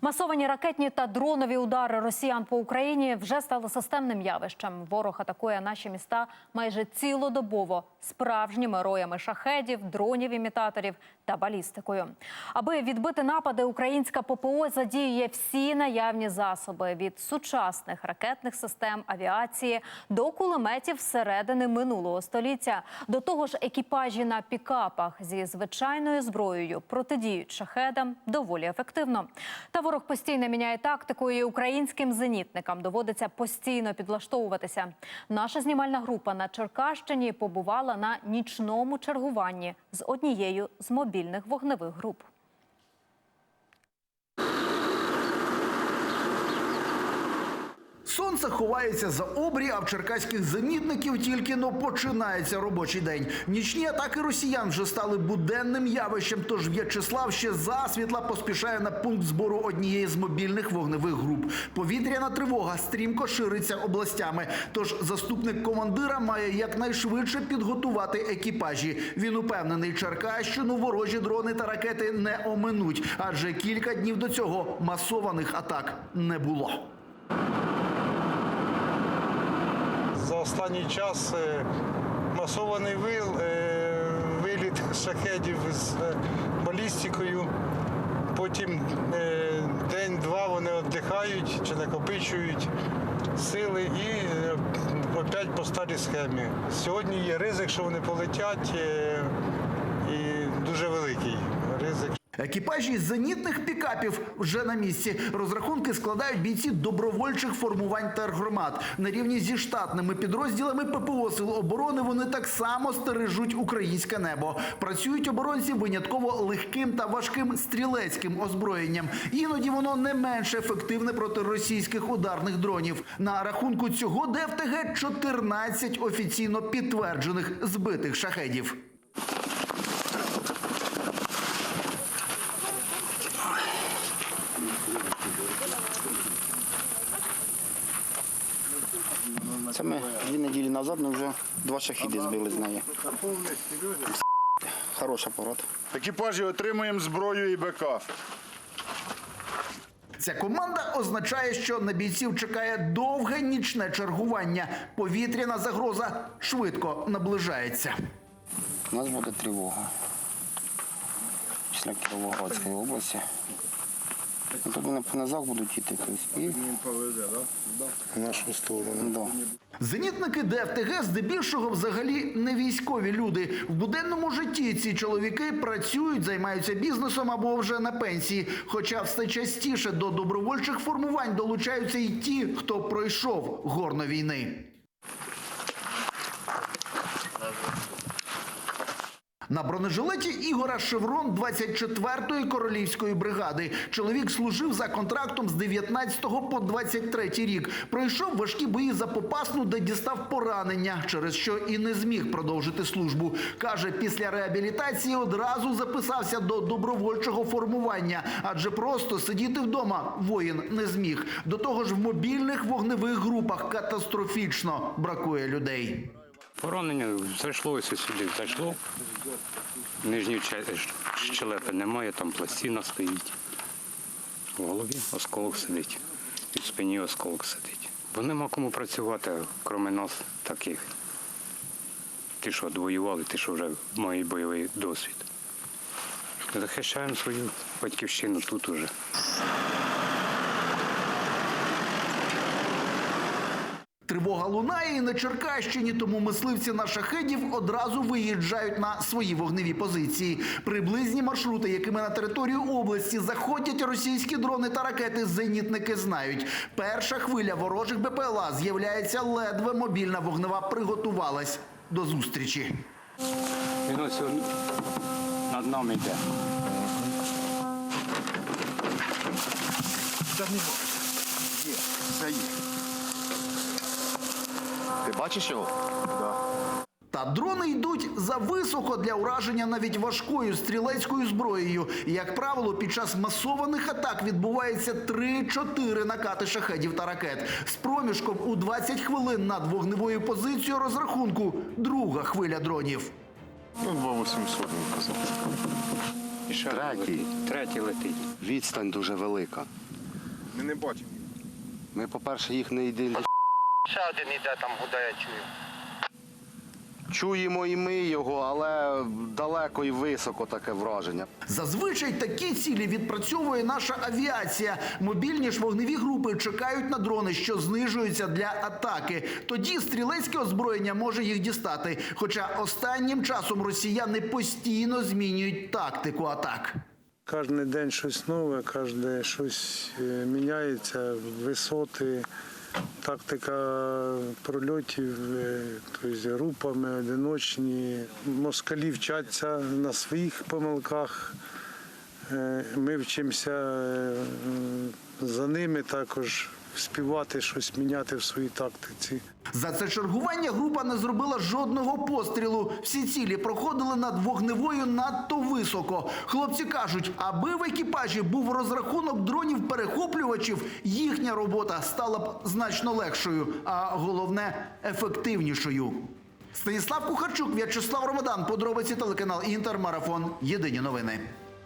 Масовані ракетні та дронові удари росіян по Україні вже стали системним явищем. Ворог атакує наші міста майже цілодобово справжніми роями шахедів, дронів імітаторів та балістикою. Аби відбити напади, українська ППО задіює всі наявні засоби від сучасних ракетних систем авіації до кулеметів середини минулого століття. До того ж, екіпажі на пікапах зі звичайною зброєю протидіють шахедам доволі ефективно. Та ворог постійно міняє тактику, і українським зенітникам доводиться постійно підлаштовуватися. Наша знімальна група на Черкащині побувала на нічному чергуванні з однією з мобільних вогневих груп. Сонце ховається за обрій, а в черкаських зенітників тільки но починається робочий день. Нічні атаки росіян вже стали буденним явищем. Тож В'ячеслав ще засвітла поспішає на пункт збору однієї з мобільних вогневих груп. Повітряна тривога стрімко шириться областями. Тож заступник командира має якнайшвидше підготувати екіпажі. Він упевнений, Черкащину ворожі дрони та ракети не оминуть, адже кілька днів до цього масованих атак не було. За останній час е, масований вил, е, виліт шахедів з е, балістикою. Потім день-два вони віддихають чи накопичують сили і опять по старій схемі. Сьогодні є ризик, що вони полетять, і дуже великий. Екіпажі зенітних пікапів вже на місці. Розрахунки складають бійці добровольчих формувань тергромад. На рівні зі штатними підрозділами ППО Сил оборони вони так само стережуть українське небо. Працюють оборонці винятково легким та важким стрілецьким озброєнням. Іноді воно не менш ефективне проти російських ударних дронів. На рахунку цього ДФТГ 14 офіційно підтверджених збитих шахедів. Це ми дві неділі назад ми вже два шахіди збили з неї. Хороший апарат. Екіпажі отримуємо зброю і БК. Ця команда означає, що на бійців чекає довге нічне чергування. Повітряна загроза швидко наближається. У нас буде тривога. Після Кіровоградської області. Ну, Тут вони по низах будуть йти. І... В нашу сторону. Да. Зенітники ДФТГ здебільшого взагалі не військові люди. В буденному житті ці чоловіки працюють, займаються бізнесом або вже на пенсії. Хоча все частіше до добровольчих формувань долучаються і ті, хто пройшов горно війни. На бронежилеті Ігора Шеврон 24-ї королівської бригади. Чоловік служив за контрактом з 19 по 23 рік. Пройшов важкі бої за Попасну, де дістав поранення, через що і не зміг продовжити службу. Каже, після реабілітації одразу записався до добровольчого формування, адже просто сидіти вдома воїн не зміг. До того ж, в мобільних вогневих групах катастрофічно бракує людей. Поранення зайшлося сюди, зайшло. Нижньої щелепи немає, там пластина стоїть. В голові осколок сидить, і в спині осколок сидить. Бо нема кому працювати, крім нас таких. Ті, що воювали, ті, що вже мають бойовий досвід. Захищаємо свою батьківщину тут уже. Тривога лунає і на Черкащині, тому мисливці на шахедів одразу виїжджають на свої вогневі позиції. Приблизні маршрути, якими на територію області заходять російські дрони та ракети, зенітники знають. Перша хвиля ворожих БПЛА з'являється ледве мобільна вогнева приготувалась до зустрічі. Він ось над нами йде. Бачиш його? Та дрони йдуть зависоко для ураження навіть важкою стрілецькою зброєю. І, Як правило, під час масованих атак відбувається 3-4 накати шахедів та ракет. З проміжком у 20 хвилин над вогневою позицією розрахунку друга хвиля дронів. Ну, 2800 він казав. І ще Третій. летить. Третій летить. Відстань дуже велика. Ми не бачимо. Ми, по-перше, їх не ідентифікуємо. Ще один іде там гуде, я чую. Чуємо і ми його, але далеко і високо таке враження. Зазвичай такі цілі відпрацьовує наша авіація. Мобільні ж вогневі групи чекають на дрони, що знижуються для атаки. Тоді стрілецьке озброєння може їх дістати. Хоча останнім часом росіяни постійно змінюють тактику атак. Кожен день щось нове, кожен щось е, міняється, висоти, тактика прольотів, тобто групами, одиночні. Москалі вчаться на своїх помилках. Е, Ми вчимося е, за ними також співати, щось міняти в своїй тактиці. За це чергування група не зробила жодного пострілу. Всі цілі проходили над вогневою надто високо. Хлопці кажуть, аби в екіпажі був розрахунок дронів-перехоплювачів, їхня робота стала б значно легшою, а головне ефективнішою. Станіслав Кухарчук, В'ячеслав Ромадан, подробиці телеканал Інтер, марафон. Єдині новини.